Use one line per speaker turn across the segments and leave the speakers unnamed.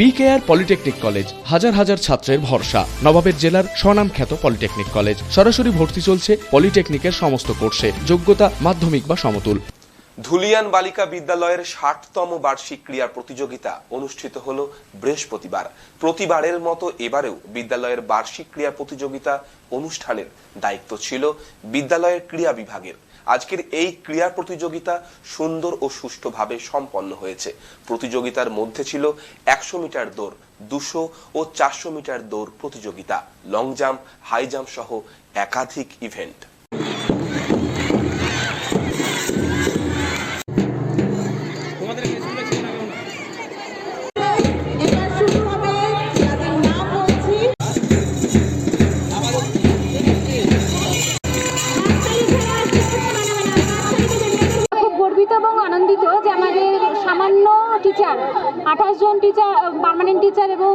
BKR polytechnic college হাজার হাজার ছাত্রের ভরসা। নবাবের জেলার স্বনামখ্যাত পলিটেকনিক কলেজ সরাসরি ভর্তি চলছে পলিটেকনিকের সমস্ত কোর্সে। যোগ্যতা মাধ্যমিক বা সমতুল।
ধুলিয়ান বালিকা বিদ্যালয়ের ষাটতম বার্ষিক ক্রীড়া প্রতিযোগিতা অনুষ্ঠিত হল বৃহস্পতিবার। প্রতিবারের মতো এবারেও বিদ্যালয়ের বার্ষিক ক্রীড়া প্রতিযোগিতা অনুষ্ঠানের দায়িত্ব ছিল বিদ্যালয়ের ক্রীড়া বিভাগের। আজকের এই ক্রীড়া প্রতিযোগিতা সুন্দর ও সুষ্ঠুভাবে সম্পন্ন হয়েছে। প্রতিযোগিতার মধ্যে ছিল একশো মিটার দৌড়, দুশো ও চারশো মিটার দৌড় প্রতিযোগিতা লং জাম্প হাই জাম্প সহ একাধিক ইভেন্ট
আঠাশ জন টিচার পার্মানেন্ট টিচার এবং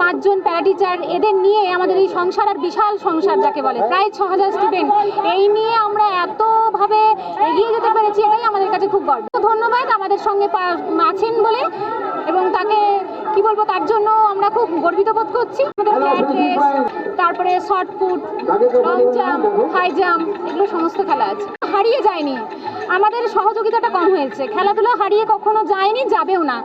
পাঁচজন প্যারা টিচার এদের নিয়ে আমাদের এই সংসার আর বিশাল সংসার যাকে বলে। প্রায় ছ হাজার স্টুডেন্ট এই নিয়ে আমরা এতভাবে এগিয়ে যেতে পেরেছি এটাই আমাদের কাছে খুব গর্ব। ধন্যবাদ আমাদের সঙ্গে আছেন বলে এবং তাকে কি বলব তার জন্য আমরা খুব গর্বিত বোধ করছি। রেস তারপরে shot put long jump high jump এগুলো সমস্ত খেলা আছে। হারিয়ে যায়নি। আমাদের সহযোগিতাটা কম হয়েছে। খেলাধুলা হারিয়ে কখনো যায়নি, যাবেও না।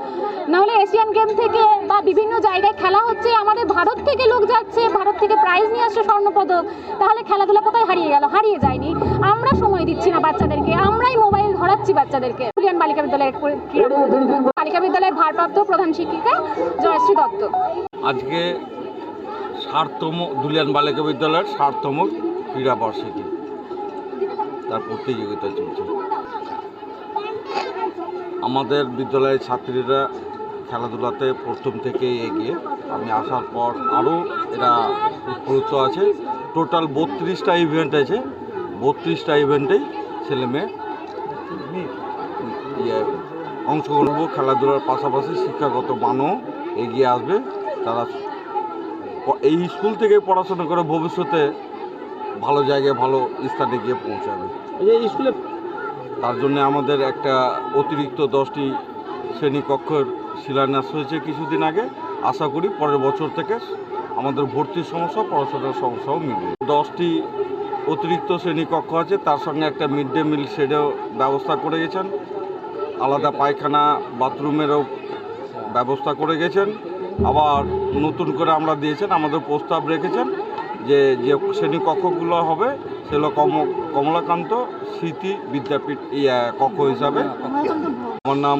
নাহলে এশিয়ান গেম থেকে বা বিভিন্ন জায়গায় খেলা হচ্ছে, আমাদের ভারত থেকে লোক যাচ্ছে, ভারত থেকে প্রাইজ নিয়ে আসছে স্বর্ণপদক। তাহলে খেলাধুলা কোথায় হারিয়ে গেল? হারিয়ে যায়নি। আমরা সময় দিচ্ছি না বাচ্চাদেরকে। আমরাই মোবাইল ধরাচ্ছি বাচ্চাদেরকে। পুলিয়ান বালিকা বিদ্যালয়ের বালিকা বিদ্যালয়ের ভারপ্রাপ্ত প্রধান শিক্ষিকা জয়শ্রী দত্ত।
আজকে ষাটতম দুলিয়ান বালিকা বিদ্যালয়ের ষাটতম ক্রীড়া বার্ষিকী। তার প্রতিযোগিতা চলছে। আমাদের বিদ্যালয়ের ছাত্রীরা খেলাধুলাতে প্রথম থেকেই এগিয়ে, আমি আসার পর আরও এরা উৎপ্রুত আছে। টোটাল বত্রিশটা ইভেন্ট আছে। বত্রিশটা ইভেন্টেই ছেলে মেয়ে ইয়ে অংশগ্রহণ খেলাধুলার পাশাপাশি শিক্ষাগত মানও এগিয়ে আসবে। তারা এই স্কুল থেকে পড়াশোনা করে ভবিষ্যতে ভালো জায়গায় ভালো স্থানে গিয়ে পৌঁছাবে। এই স্কুলে তার জন্য আমাদের একটা অতিরিক্ত দশটি শ্রেণীকক্ষের শিলান্যাস হয়েছে কিছুদিন আগে। আশা করি পরের বছর থেকে আমাদের ভর্তির সমস্যা পড়াশোনার সমস্যাও মিলবে। দশটি অতিরিক্ত শ্রেণীকক্ষ আছে তার সঙ্গে একটা মিড ডে মিল শেডেও ব্যবস্থা করে গেছেন। আলাদা পায়খানা বাথরুমেরও ব্যবস্থা করে গেছেন। আবার নতুন করে আমরা দিয়েছেন আমাদের প্রস্তাব রেখেছেন। যে যে শ্রেণি কক্ষগুলো হবে সেগুলো কম কমলাকান্ত স্মৃতি বিদ্যাপীঠ ইয়া কক্ষ হিসাবে। আমার নাম